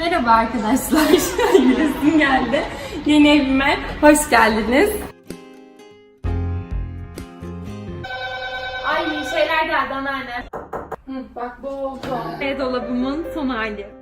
Merhaba arkadaşlar. Gülesim geldi. Yeni evime hoş geldiniz. Ay şeyler geldi anneanne. Hı, bak bu oldu. Ve dolabımın son hali.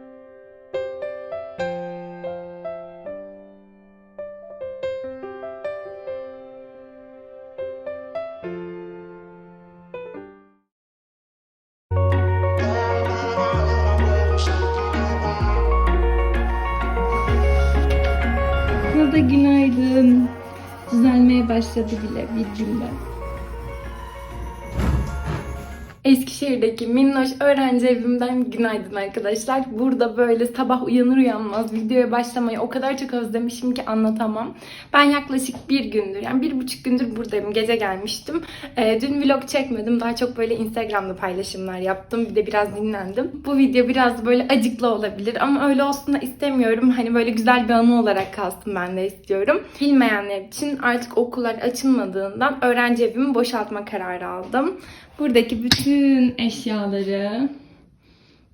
Eskişehir'deki minnoş öğrenci evimden günaydın arkadaşlar. Burada böyle sabah uyanır uyanmaz videoya başlamayı o kadar çok özlemişim ki anlatamam. Ben yaklaşık bir gündür yani bir buçuk gündür buradayım. Gece gelmiştim. Ee, dün vlog çekmedim. Daha çok böyle Instagram'da paylaşımlar yaptım. Bir de biraz dinlendim. Bu video biraz böyle acıklı olabilir ama öyle olsun da istemiyorum. Hani böyle güzel bir anı olarak kalsın ben de istiyorum. Bilmeyenler için artık okullar açılmadığından öğrenci evimi boşaltma kararı aldım. Buradaki bütün eşyaları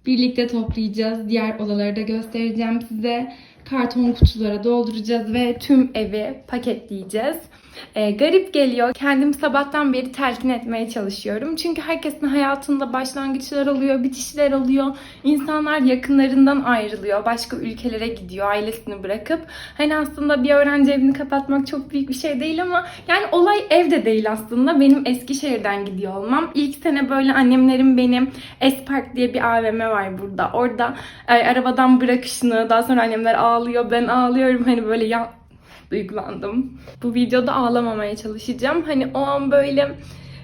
birlikte toplayacağız. Diğer odaları da göstereceğim size. Karton kutulara dolduracağız ve tüm evi paketleyeceğiz. Ee, garip geliyor. Kendimi sabahtan beri telkin etmeye çalışıyorum. Çünkü herkesin hayatında başlangıçlar oluyor, bitişler oluyor. İnsanlar yakınlarından ayrılıyor. Başka ülkelere gidiyor ailesini bırakıp. Hani aslında bir öğrenci evini kapatmak çok büyük bir şey değil ama yani olay evde değil aslında. Benim Eskişehir'den gidiyor olmam. İlk sene böyle annemlerin benim Espark diye bir AVM var burada. Orada e, arabadan bırakışını, daha sonra annemler ağlıyor, ben ağlıyorum. Hani böyle ya duygulandım. Bu videoda ağlamamaya çalışacağım. Hani o an böyle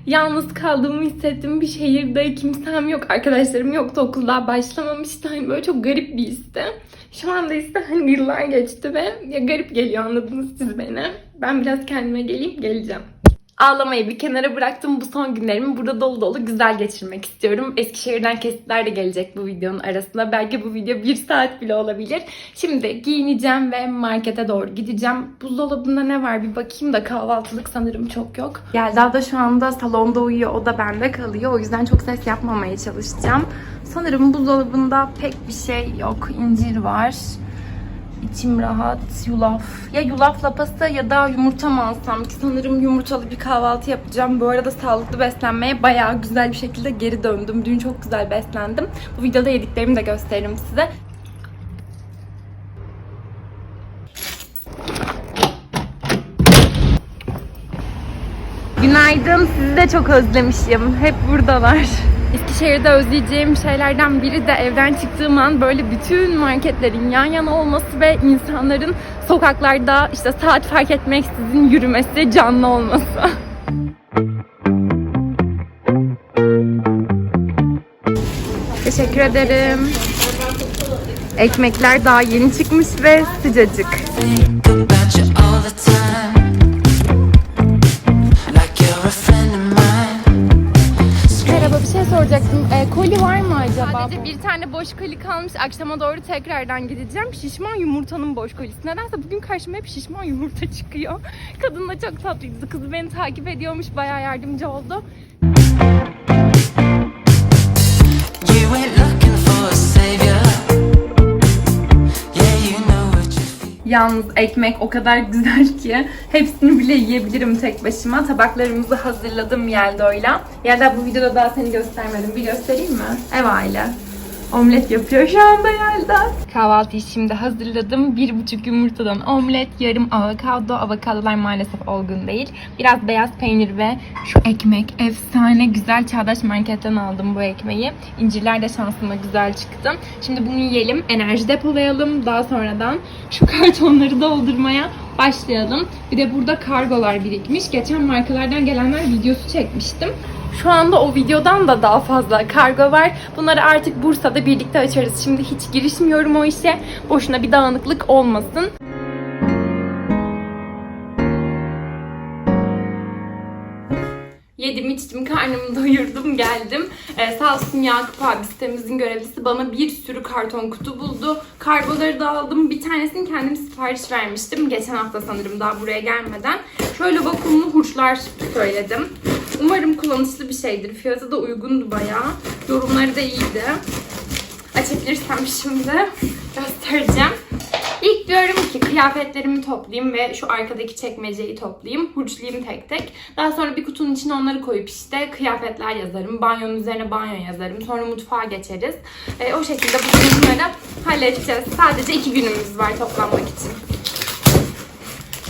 yalnız kaldığımı hissettim. Bir şehirde kimsem yok, arkadaşlarım yoktu, okulda başlamamıştı. Hani böyle çok garip bir histi. Şu anda ise hani yıllar geçti ve ya garip geliyor anladınız siz beni. Ben biraz kendime geleyim, geleceğim. Ağlamayı bir kenara bıraktım. Bu son günlerimi burada dolu dolu güzel geçirmek istiyorum. Eskişehir'den kesitler de gelecek bu videonun arasında. Belki bu video bir saat bile olabilir. Şimdi giyineceğim ve markete doğru gideceğim. Buzdolabında ne var bir bakayım da kahvaltılık sanırım çok yok. Yelda da şu anda salonda uyuyor. O da bende kalıyor. O yüzden çok ses yapmamaya çalışacağım. Sanırım buzdolabında pek bir şey yok. İncir var. İçim rahat. Yulaf. Ya yulaf lapası ya da yumurta mı alsam ki sanırım yumurtalı bir kahvaltı yapacağım. Bu arada sağlıklı beslenmeye bayağı güzel bir şekilde geri döndüm. Dün çok güzel beslendim. Bu videoda yediklerimi de gösteririm size. Günaydın. Sizi de çok özlemişim. Hep buradalar. Eskişehir'de özleyeceğim şeylerden biri de evden çıktığım an böyle bütün marketlerin yan yana olması ve insanların sokaklarda işte saat fark etmeksizin yürümesi, canlı olması. Teşekkür ederim. Ekmekler daha yeni çıkmış ve sıcacık. Soracaktım. E, koli var mı acaba? Sadece bir tane boş koli kalmış. Akşama doğru tekrardan gideceğim. Şişman yumurtanın boş kolisi. Nedense bugün karşıma hep şişman yumurta çıkıyor. Kadın da çok tatlıydı. Kızı beni takip ediyormuş. Bayağı yardımcı oldu. You ain't looking for a savior. Yalnız ekmek o kadar güzel ki hepsini bile yiyebilirim tek başıma. Tabaklarımızı hazırladım Yeldo'yla. Yelda bu videoda daha seni göstermedim. Bir göstereyim mi? Ev aile. Omlet yapıyor şu anda Yelda. Kahvaltıyı şimdi hazırladım. Bir buçuk yumurtadan omlet, yarım avokado. Avokadolar maalesef olgun değil. Biraz beyaz peynir ve şu ekmek. Efsane güzel Çağdaş Market'ten aldım bu ekmeği. İncirler de şansıma güzel çıktı. Şimdi bunu yiyelim, enerji depolayalım. Daha sonradan şu kartonları doldurmaya başlayalım. Bir de burada kargolar birikmiş. Geçen markalardan gelenler videosu çekmiştim. Şu anda o videodan da daha fazla kargo var. Bunları artık Bursa'da birlikte açarız. Şimdi hiç girişmiyorum o işe. Boşuna bir dağınıklık olmasın. Yedim içtim karnımı doyurdum geldim. Ee, sağ olsun Yakup abi sitemizin görevlisi bana bir sürü karton kutu buldu. Kargoları da aldım. Bir tanesini kendim sipariş vermiştim. Geçen hafta sanırım daha buraya gelmeden. Şöyle vakumlu hurçlar söyledim. Umarım kullanışlı bir şeydir. Fiyatı da uygundu bayağı. Yorumları da iyiydi. Açabilirsem şimdi göster. göstereceğim. İlk diyorum ki kıyafetlerimi toplayayım ve şu arkadaki çekmeceyi toplayayım. Hurçlayayım tek tek. Daha sonra bir kutunun içine onları koyup işte kıyafetler yazarım. Banyonun üzerine banyo yazarım. Sonra mutfağa geçeriz. E, o şekilde bugün bunları halledeceğiz. Sadece iki günümüz var toplanmak için.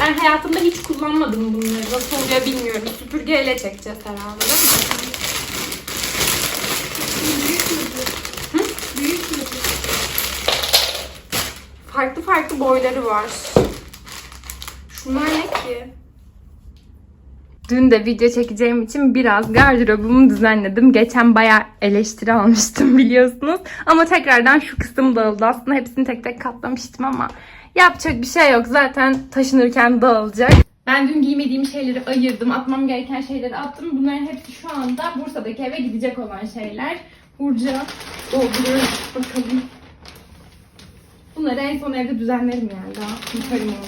Ben hayatımda hiç kullanmadım bunları. Nasıl oluyor bilmiyorum. Süpürgeyle çekeceğiz herhalde değil mi? Farklı farklı boyları var. Şunlar ne ki? Dün de video çekeceğim için biraz gardırobumu düzenledim. Geçen bayağı eleştiri almıştım biliyorsunuz. Ama tekrardan şu kısım dağıldı. Aslında hepsini tek tek katlamıştım ama yapacak bir şey yok. Zaten taşınırken dağılacak. Ben dün giymediğim şeyleri ayırdım. Atmam gereken şeyleri attım. Bunların hepsi şu anda Bursa'daki eve gidecek olan şeyler. Burcu dolduruyoruz bakalım. Bunları en son evde düzenlerim yani. Daha yaparım onu.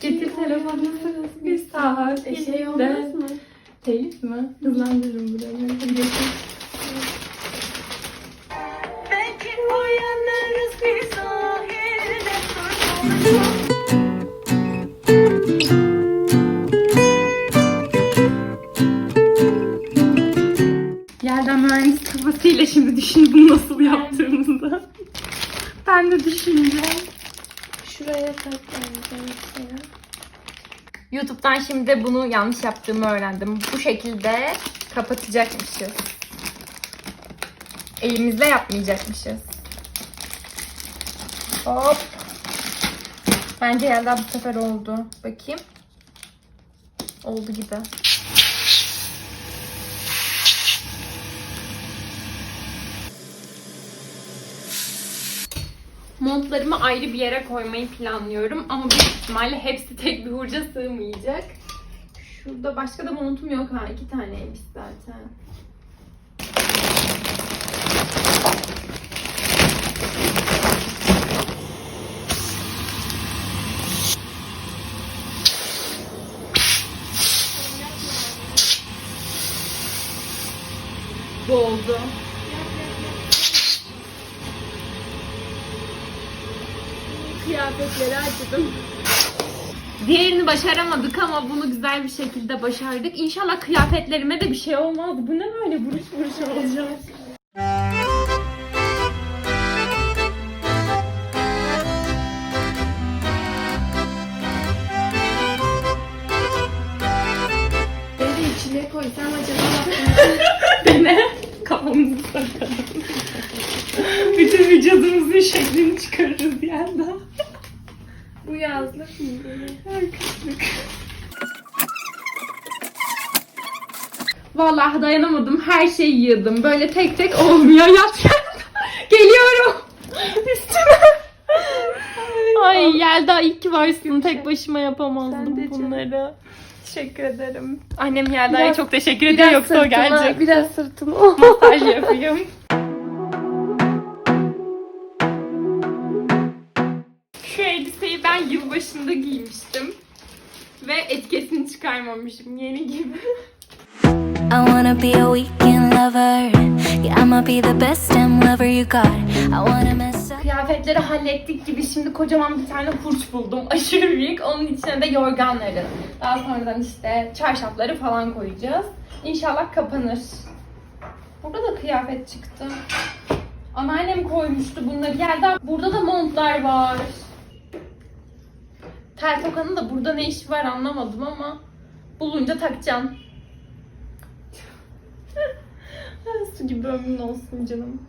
Getir telefonunu bir saat. E, şey olmaz mı? Telif mi? Hızlandırırım burayı. Hadi geçelim. Belki uyanırız bir sahilde de düşüneceğim. Şuraya saklanacağım mesela. YouTube'dan şimdi bunu yanlış yaptığımı öğrendim. Bu şekilde kapatacakmışız. Elimizle yapmayacakmışız. Hop. Bence Yelda bu sefer oldu. Bakayım. Oldu gibi. Montlarımı ayrı bir yere koymayı planlıyorum ama büyük ihtimalle hepsi tek bir hurca sığmayacak. Şurada başka da montum yok ha. iki taneymiş zaten. Bu Kıyafetleri açtım. Diğerini başaramadık ama bunu güzel bir şekilde başardık. İnşallah kıyafetlerime de bir şey olmaz. Bu ne böyle buruş buruş olacak? Beni içine koysam acaba Dene. Kafamızı sakalım. Bütün vücudumuzun şeklini çıkarırız bir anda. Bu yazlık mı böyle? Vallahi dayanamadım. Her şeyi yığdım. Böyle tek tek olmuyor. Yat. Geliyorum. Üstüme. Ay Yelda iyi ki varsın. Tek başıma yapamazdım de canım. bunları. Teşekkür ederim. Annem Yelda'ya çok teşekkür ediyor yoksa o gelecek. Biraz sırtıma. Masaj yapayım. Ben yılbaşında giymiştim. Ve etiketini çıkarmamışım. Yeni gibi. I wanna be a weekend lover. Yeah, I'ma be the best damn lover you got. I wanna mess up. Kıyafetleri hallettik gibi şimdi kocaman bir tane hurç buldum. Aşırı büyük. Onun içine de yorganları. Daha sonradan işte çarşafları falan koyacağız. İnşallah kapanır. Burada da kıyafet çıktı. Anneannem koymuştu bunları. Geldi. Burada da montlar var. Tel tokanın da burada ne işi var anlamadım ama bulunca takacağım. Su gibi ömrün olsun canım.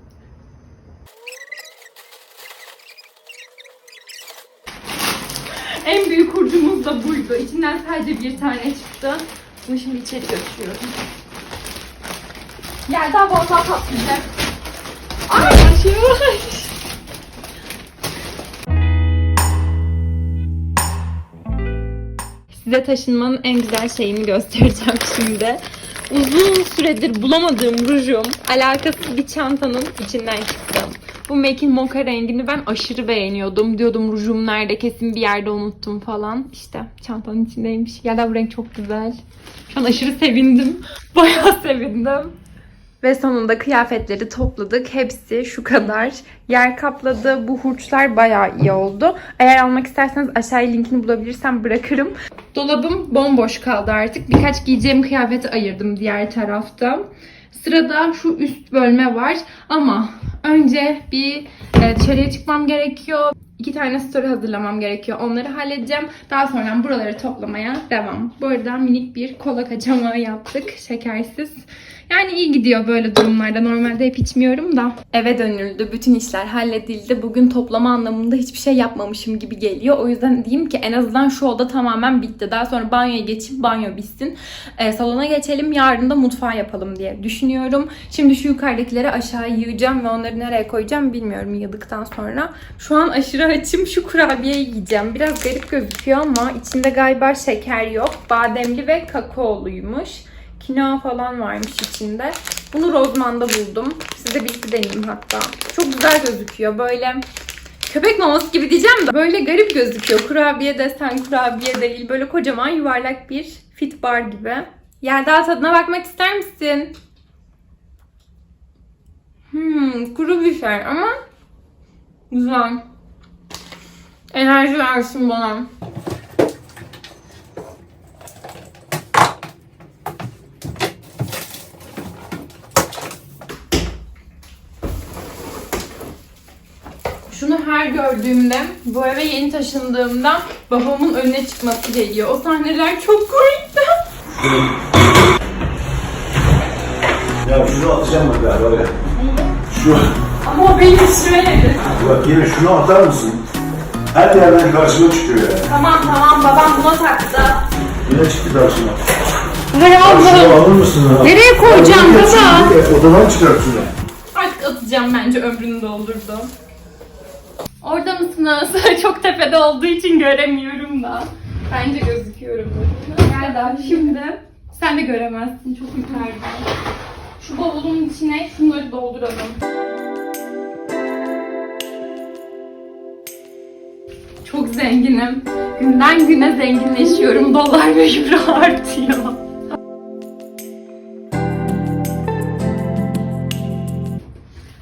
En büyük hurcumuz da buydu. İçinden sadece bir tane çıktı. Bunu şimdi içeri götürüyorum. Daha fazla patlayacak. Size taşınmanın en güzel şeyini göstereceğim şimdi. Uzun süredir bulamadığım rujum alakasız bir çantanın içinden çıktı. Bu MAC'in mocha rengini ben aşırı beğeniyordum. Diyordum rujum nerede kesin bir yerde unuttum falan. İşte çantanın içindeymiş. Ya da bu renk çok güzel. Şu an aşırı sevindim. Bayağı sevindim. Ve sonunda kıyafetleri topladık. Hepsi şu kadar. Yer kapladı. Bu hurçlar bayağı iyi oldu. Eğer almak isterseniz aşağıya linkini bulabilirsem bırakırım. Dolabım bomboş kaldı artık. Birkaç giyeceğim kıyafeti ayırdım diğer tarafta. Sırada şu üst bölme var ama önce bir e, dışarıya çıkmam gerekiyor. İki tane story hazırlamam gerekiyor. Onları halledeceğim. Daha sonra buraları toplamaya devam. Bu arada minik bir kola kaçamağı yaptık. Şekersiz. Yani iyi gidiyor böyle durumlarda. Normalde hep içmiyorum da. Eve dönüldü. Bütün işler halledildi. Bugün toplama anlamında hiçbir şey yapmamışım gibi geliyor. O yüzden diyeyim ki en azından şu oda tamamen bitti. Daha sonra banyoya geçip banyo bitsin. Ee, salona geçelim. Yarın da mutfağı yapalım diye düşünüyorum. Şimdi şu yukarıdakileri aşağı yığacağım ve onları nereye koyacağım bilmiyorum yığdıktan sonra. Şu an aşırı açım. Şu kurabiyeyi yiyeceğim. Biraz garip gözüküyor ama içinde galiba şeker yok. Bademli ve kakaoluymuş. Kinoa falan varmış içinde. Bunu Rozman'da buldum. Size birlikte deneyeyim hatta. Çok güzel gözüküyor. Böyle köpek maması gibi diyeceğim de böyle garip gözüküyor. Kurabiye desen kurabiye değil. Böyle kocaman yuvarlak bir fit bar gibi. Yelda tadına bakmak ister misin? Hmm, kuru bir şey ama güzel. Enerji versin bana. Şunu her gördüğümde, bu eve yeni taşındığımda babamın önüne çıkması geliyor. O sahneler çok komikti. Ya şunu atacağım bak galiba ya. Şu, Ama o beni düşüremedi. bak yine şunu atar mısın? Her yerden karşıma çıkıyor ya. Tamam tamam babam buna taktı. Yine çıktı karşıma. Ver Şunu alır mısın? ha? Nereye koyacağım Ya, baba? Odadan çıkart şunu. Artık atacağım bence ömrünü doldurdu. Orada mısınız? Çok tepede olduğu için göremiyorum da. Bence gözüküyorum. Gel daha şimdi. Sen de göremezsin çok yukarıda. Şu bavulun içine şunları dolduralım. Çok zenginim. Günden güne zenginleşiyorum. Dolar ve euro artıyor.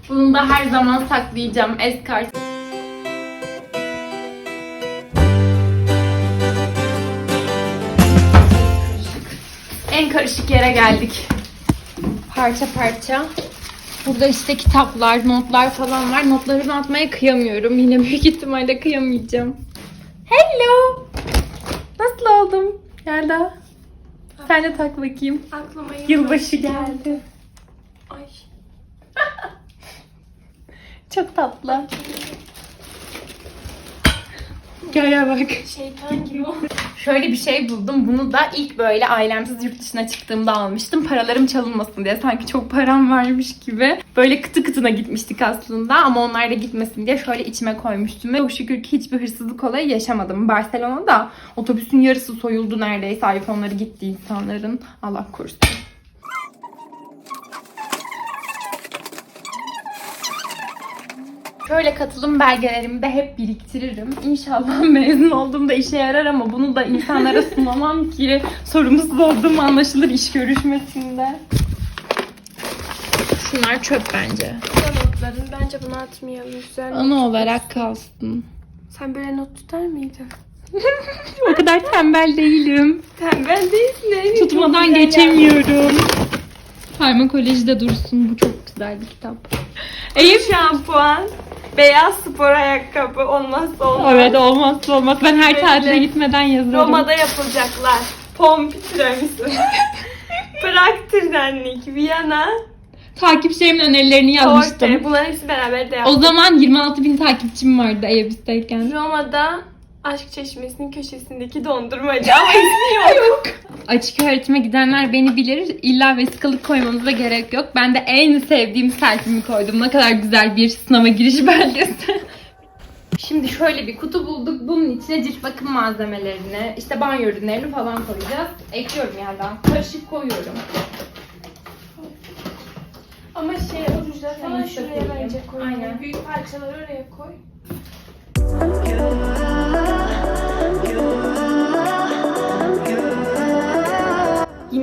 Bunu da her zaman saklayacağım. Eskart. En karışık yere geldik. Parça parça. Burada işte kitaplar, notlar falan var. Notlarımı atmaya kıyamıyorum. Yine büyük ihtimalle kıyamayacağım. Hello. Nasıl oldum? Yelda. Sen de tak bakayım. Aklıma Yılbaşı geldi. Ay. Çok tatlı. Gel gel bak. Şeytan gibi oldu. Şöyle bir şey buldum. Bunu da ilk böyle ailemsiz yurt dışına çıktığımda almıştım. Paralarım çalınmasın diye. Sanki çok param varmış gibi. Böyle kıtı kıtına gitmiştik aslında. Ama onlar da gitmesin diye şöyle içime koymuştum. Ve çok şükür ki hiçbir hırsızlık olayı yaşamadım. Barcelona'da otobüsün yarısı soyuldu neredeyse. iPhone'ları gitti insanların. Allah korusun. Şöyle katılım belgelerimi de hep biriktiririm. İnşallah mezun olduğumda işe yarar ama bunu da insanlara sunamam ki sorumsuz olduğum anlaşılır iş görüşmesinde. Şunlar çöp bence. Notların. Bence bunu atmayalım. Güzel. Ana olarak kalsın. Sen böyle not tutar mıydın? O kadar tembel değilim. Tembel değilsin. Çok Tutmadan güzel geçemiyorum. Farmakolojide dursun. Bu çok güzel bir kitap. Eyüp şampuan, beyaz spor ayakkabı olmazsa olmaz. Evet olmazsa olmaz. Ben her tatile gitmeden yazarım. Roma'da yapılacaklar. Pompi tiramisu. Prag Tırnenlik, Viyana, Takipçilerimin önerilerini yazmıştım. Torte. Bunların hepsi beraber de O yaptık. zaman 26 bin takipçim vardı Ayabis'teyken. Roma'da Aşk Çeşmesi'nin köşesindeki dondurmacı ama ismi yok. Açık öğretime gidenler beni bilir. İlla vesikalık koymanıza gerek yok. Ben de en sevdiğim selfie'mi koydum. Ne kadar güzel bir sınava giriş belgesi. Şimdi şöyle bir kutu bulduk. Bunun içine cilt bakım malzemelerini, işte banyo ürünlerini falan koyacağız. Ekliyorum yerden. Karışık koyuyorum. Ama şey oruçlar falan Aynen, şuraya bence koy. Aynen. Büyük parçaları oraya koy.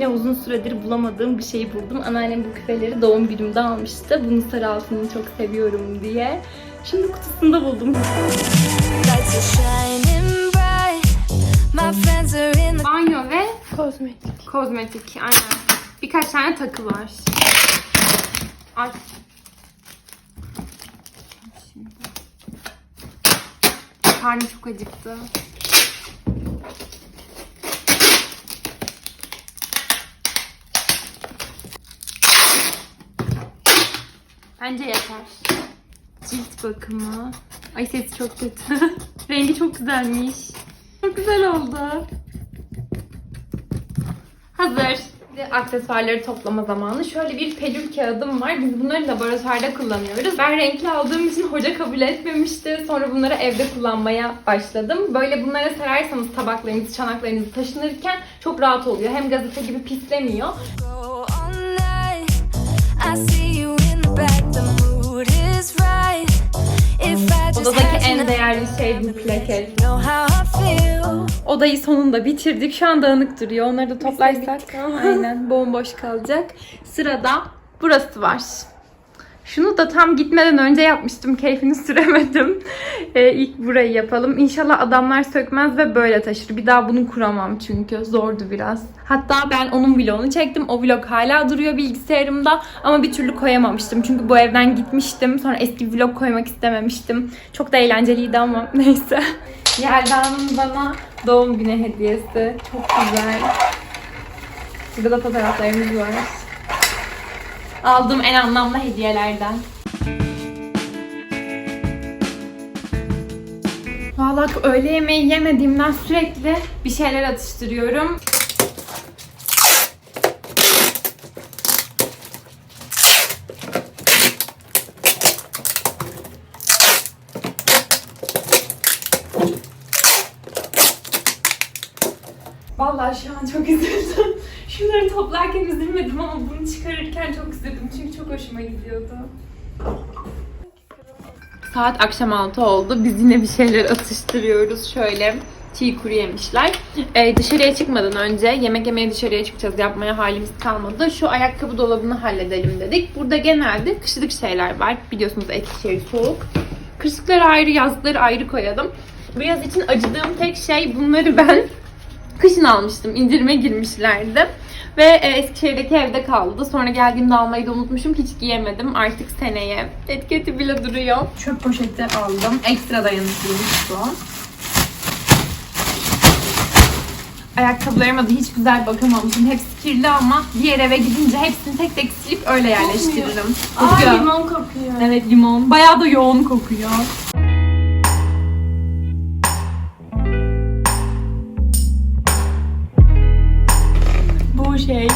Yine uzun süredir bulamadığım bir şeyi buldum. Anneannem bu küpeleri doğum günümde almıştı. Bunun sarı altını çok seviyorum diye. Şimdi kutusunda buldum. Banyo ve Kozmetik. kozmetik. Aynen. Birkaç tane takı var. Ay. Karnım çok acıktı. Bence yeter. Cilt bakımı. Ay sesi çok kötü. Rengi çok güzelmiş. Çok güzel oldu. Hazır. Şimdi aksesuarları toplama zamanı. Şöyle bir pelül kağıdım var. Biz bunları laboratuvarda kullanıyoruz. Ben renkli aldığım için hoca kabul etmemişti. Sonra bunları evde kullanmaya başladım. Böyle bunlara sararsanız tabaklarınızı, çanaklarınızı taşınırken çok rahat oluyor. Hem gazete gibi pislemiyor. I see you in the back. The mood is right. If I just Odadaki en değerli şey bu plaket. Know how I feel. Odayı sonunda bitirdik. Şu an dağınık duruyor. Onları da toplarsak aynen bomboş kalacak. Sırada burası var. Şunu da tam gitmeden önce yapmıştım. Keyfini süremedim. Ee, ilk burayı yapalım. İnşallah adamlar sökmez ve böyle taşır. Bir daha bunu kuramam çünkü. Zordu biraz. Hatta ben onun vlogunu çektim. O vlog hala duruyor bilgisayarımda. Ama bir türlü koyamamıştım. Çünkü bu evden gitmiştim. Sonra eski vlog koymak istememiştim. Çok da eğlenceliydi ama neyse. Yelda'nın bana doğum günü hediyesi. Çok güzel. Burada da fotoğraflarımız var. Aldığım en anlamlı hediyelerden. Vallahi öğle yemeği yemediğimden sürekli bir şeyler atıştırıyorum. Vallahi şu an çok üzüldüm. Şunları toplarken üzülmedim ama bunu çıkarırken çok üzüldüm çünkü çok hoşuma gidiyordu. Saat akşam 6 oldu. Biz yine bir şeyler atıştırıyoruz. Şöyle çiğ kuru yemişler. Ee, dışarıya çıkmadan önce yemek yemeye dışarıya çıkacağız. Yapmaya halimiz kalmadı. Şu ayakkabı dolabını halledelim dedik. Burada genelde kışlık şeyler var. Biliyorsunuz Eskişehir soğuk. Kışlıkları ayrı, yazlıkları ayrı koyalım. Bu yaz için acıdığım tek şey bunları ben kışın almıştım. İndirime girmişlerdi. Ve e, Eskişehir'deki evde kaldı. Sonra geldiğimde almayı da unutmuşum. Hiç giyemedim. Artık seneye. Etiketi bile duruyor. Çöp poşeti aldım. Ekstra dayanıklıymış bu. Ayakkabılarıma da hiç güzel bakamamışım. Hepsi kirli ama diğer eve gidince hepsini tek tek silip öyle yerleştiririm. Aa Kokuyor. limon kokuyor. Evet limon. Bayağı da yoğun kokuyor. Şey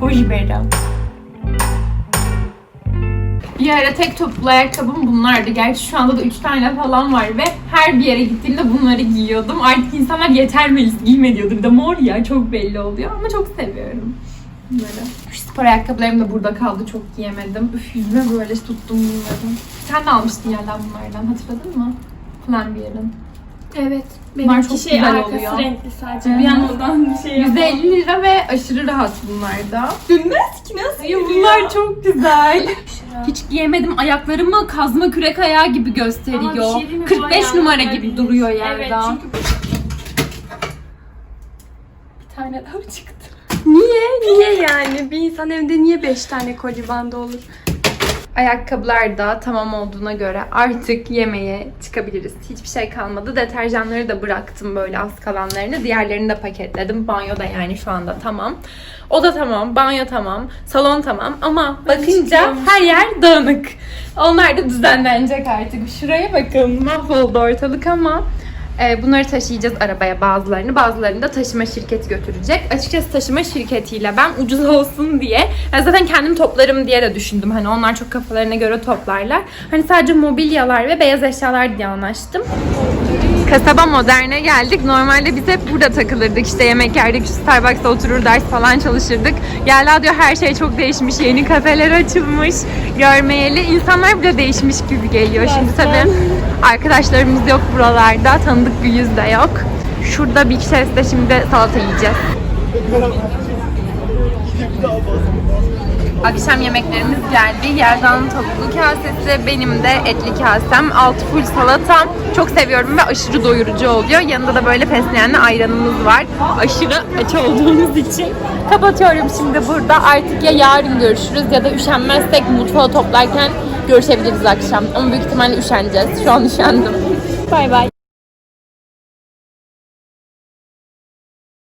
Bojibera. Bir ara tek topuklu ayakkabım bunlardı. Gerçi şu anda da 3 tane falan var ve her bir yere gittiğimde bunları giyiyordum. Artık insanlar yeter Melis giyme diyordu. Bir de mor ya çok belli oluyor ama çok seviyorum. Bunları. Şu spor ayakkabılarım da burada kaldı çok giyemedim. Üf yüzüme böyle tuttum bunları. Sen de almıştın yerden bunlardan hatırladın mı? Pull&Bear'ın. Evet. Bunlar Benimki çok şey güzel arkası oluyor. renkli sadece. Bir yandan bir şey yapalım. 150 lira ve aşırı rahat bunlar da. Bilmez ki nasıl ya bunlar çok güzel. Hiç giyemedim. Ayaklarımı kazma kürek ayağı gibi gösteriyor. Ama bir şey diyeyim mi? Bu 45 ayağına numara gibi bilir. duruyor Evet yerde. çünkü Bir tane daha çıktı. Niye? Niye yani? Bir insan evinde niye 5 tane koli bandı olur? Ayakkabılar da tamam olduğuna göre artık yemeğe çıkabiliriz. Hiçbir şey kalmadı. Deterjanları da bıraktım böyle az kalanlarını. Diğerlerini de paketledim. Banyo da yani şu anda tamam. O da tamam, banyo tamam, salon tamam ama bakınca her yer dağınık. Onlar da düzenlenecek artık. Şuraya bakın mahvoldu ortalık ama bunları taşıyacağız arabaya bazılarını. Bazılarını da taşıma şirketi götürecek. Açıkçası taşıma şirketiyle ben ucuz olsun diye zaten kendim toplarım diye de düşündüm. Hani onlar çok kafalarına göre toplarlar. Hani sadece mobilyalar ve beyaz eşyalar diye anlaştım. Kasaba Modern'e geldik. Normalde biz hep burada takılırdık. İşte yemek yerdik, Starbucks'ta oturur ders falan çalışırdık. Yelda diyor her şey çok değişmiş. Yeni kafeler açılmış. Görmeyeli. İnsanlar bile değişmiş gibi geliyor. Şimdi tabii arkadaşlarımız yok buralarda. Tanıdık bir yüz de yok. Şurada bir kişide şimdi salata yiyeceğiz. Akşam yemeklerimiz geldi. Yerdan'ın tavuklu kasesi, benim de etli kasem. Altı full salatam. Çok seviyorum ve aşırı doyurucu oluyor. Yanında da böyle fesleğenli ayranımız var. Aşırı aç olduğumuz için. Kapatıyorum şimdi burada. Artık ya yarın görüşürüz ya da üşenmezsek mutfağı toplarken görüşebiliriz akşam. Ama büyük ihtimalle üşeneceğiz. Şu an üşendim. Bay bay.